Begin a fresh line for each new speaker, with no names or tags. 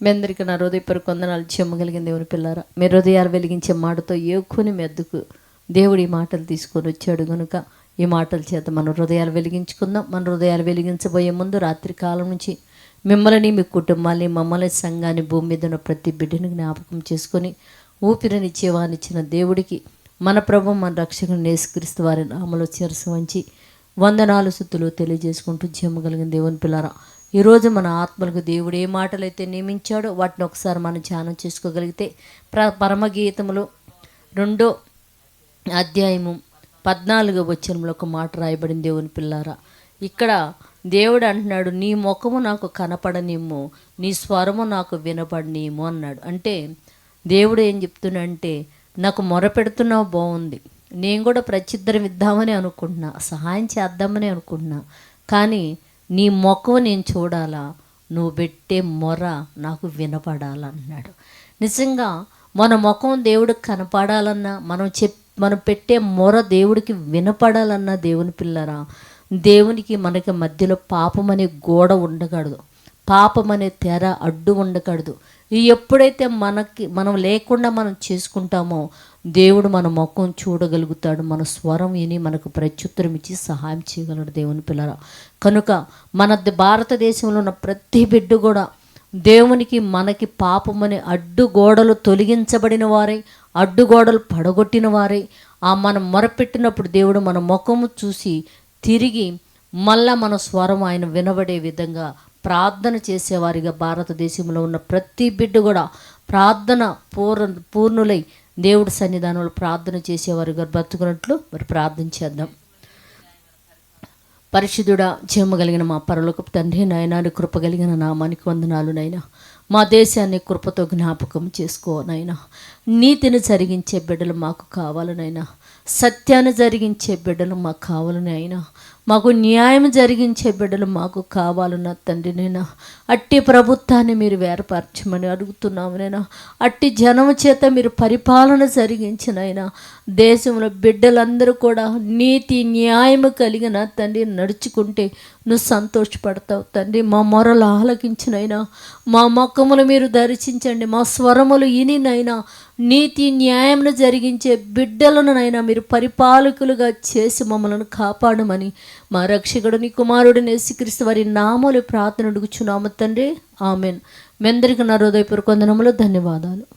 మీ అందరికీ నా హృదయపూర్వక వందనాలు చెమ్మగలిగిన దేవుని పిల్లారా. మీ హృదయాలు వెలిగించే మాటతో ఏకుని మెద్దుకు దేవుడు ఈ మాటలు తీసుకొని వచ్చాడు కనుక ఈ మాటల చేత మన హృదయాలు వెలిగించుకుందాం. మన హృదయాలు వెలిగించబోయే ముందు రాత్రి కాలం నుంచి మిమ్మల్ని మీ కుటుంబాన్ని మమ్మల్ని సంఘాన్ని భూమి మీద ఉన్న ప్రతి బిడ్డను జ్ఞాపకం చేసుకొని ఊపిరినిచ్చేవానిచ్చిన దేవుడికి మన ప్రభు మన రక్షకుని నేసుక్రీస్తు వారి నామలో చిరసు వంచి వందనాలు సుత్తులు తెలియజేసుకుంటూ జమ్మగలిగిన దేవుని పిల్లారా. ఈరోజు మన ఆత్మలకు దేవుడు ఏ మాటలైతే నియమించాడో వాటిని ఒకసారి మనం ధ్యానం చేసుకోగలిగితే ప్ర పరమగీతములో రెండో అధ్యాయము పద్నాలుగో వచనంలో ఒక మాట రాయబడింది దేవుని పిల్లారా. ఇక్కడ దేవుడు అంటున్నాడు నీ ముఖము నాకు కనపడనిమ్ము నీ స్వరము నాకు వినపడనిమ్ము అన్నాడు. అంటే దేవుడు ఏం చెప్తున్నంటే నాకు మొరపెడుతున్నావు బాగుంది నేను కూడా ప్రచిద్దరం ఇద్దామని అనుకుంటున్నా సహాయం చేద్దామని అనుకుంటున్నా. కానీ నీ ముఖం నేను చూడాలా? నువ్వు పెట్టే మొర నాకు వినపడాలన్నాడు. నిజంగా మన ముఖం దేవుడికి కనపడాలన్నా మనం చెప్ మనం పెట్టే మొర దేవుడికి వినపడాలన్నా దేవుని పిల్లరా? దేవునికి మనకి మధ్యలో పాపం అనే గోడ ఉండకూడదు. పాపం అనే తెర అడ్డు ఉండకూడదు. ఎప్పుడైతే మనకి మనం లేకుండా మనం చేసుకుంటామో దేవుడు మన ముఖం చూడగలుగుతాడు. మన స్వరం విని మనకు ప్రత్యుత్తరం ఇచ్చి సహాయం చేయగలడు దేవుని పిల్లరా. కనుక మన ద- భారతదేశంలో ఉన్న ప్రతి బిడ్డ కూడా దేవునికి మనకి పాపమని అడ్డుగోడలు తొలగించబడిన వారై అడ్డుగోడలు పడగొట్టిన వారై. ఆ మనం మొరపెట్టినప్పుడు దేవుడు మన ముఖము చూసి తిరిగి మళ్ళా మన స్వరం ఆయన వినబడే విధంగా ప్రార్థన చేసేవారిగా భారతదేశంలో ఉన్న ప్రతి బిడ్డ కూడా ప్రార్థన పూర్ణ పూర్ణులై దేవుడి సన్నిధానంలో ప్రార్థన చేసేవారిగా బ్రతుకున్నట్లు మరి ప్రార్థన చేద్దాం. పరిశుద్ధుడా కలిగిన మా పరలోక తండ్రి నయనాన్ని కృప కలిగిన నామానికి వందనాలు నైనా మా దేశాన్ని కృపతో జ్ఞాపకం చేసుకోనైనా నీతిని జరిగించే బిడ్డలు మాకు కావాలనైనా సత్యాన్ని జరిగించే బిడ్డలు మాకు కావాలని అయినా మాకు న్యాయం జరిగించే బిడ్డలు మాకు కావాలన్న తండ్రి నేను? అట్టి ప్రభుత్వాన్ని మీరు వేరపరచమని అడుగుతున్నాము నేను? అట్టి జనము చేత మీరు పరిపాలన జరిగించినైనా దేశంలో బిడ్డలందరూ కూడా నీతి న్యాయము కలిగిన తండ్రి నడుచుకుంటే నువ్వు సంతోషపడతావు తండ్రి. మా మొరలు ఆలకించినైనా మా మొక్కములు మీరు దర్శించండి. మా స్వరములు ఇనినైనా నీతి న్యాయమును జరిగించే బిడ్డలనునైనా మీరు పరిపాలకులుగా చేసి మమ్మల్ని కాపాడమని మా రక్షకుడు నీ కుమారుడు వారి నామలు ప్రార్థన అడుగుచున్నాము తండ్రి. ఆమెన్. మెందరికి నా హృదయపూర్వక వందనములు ధన్యవాదాలు.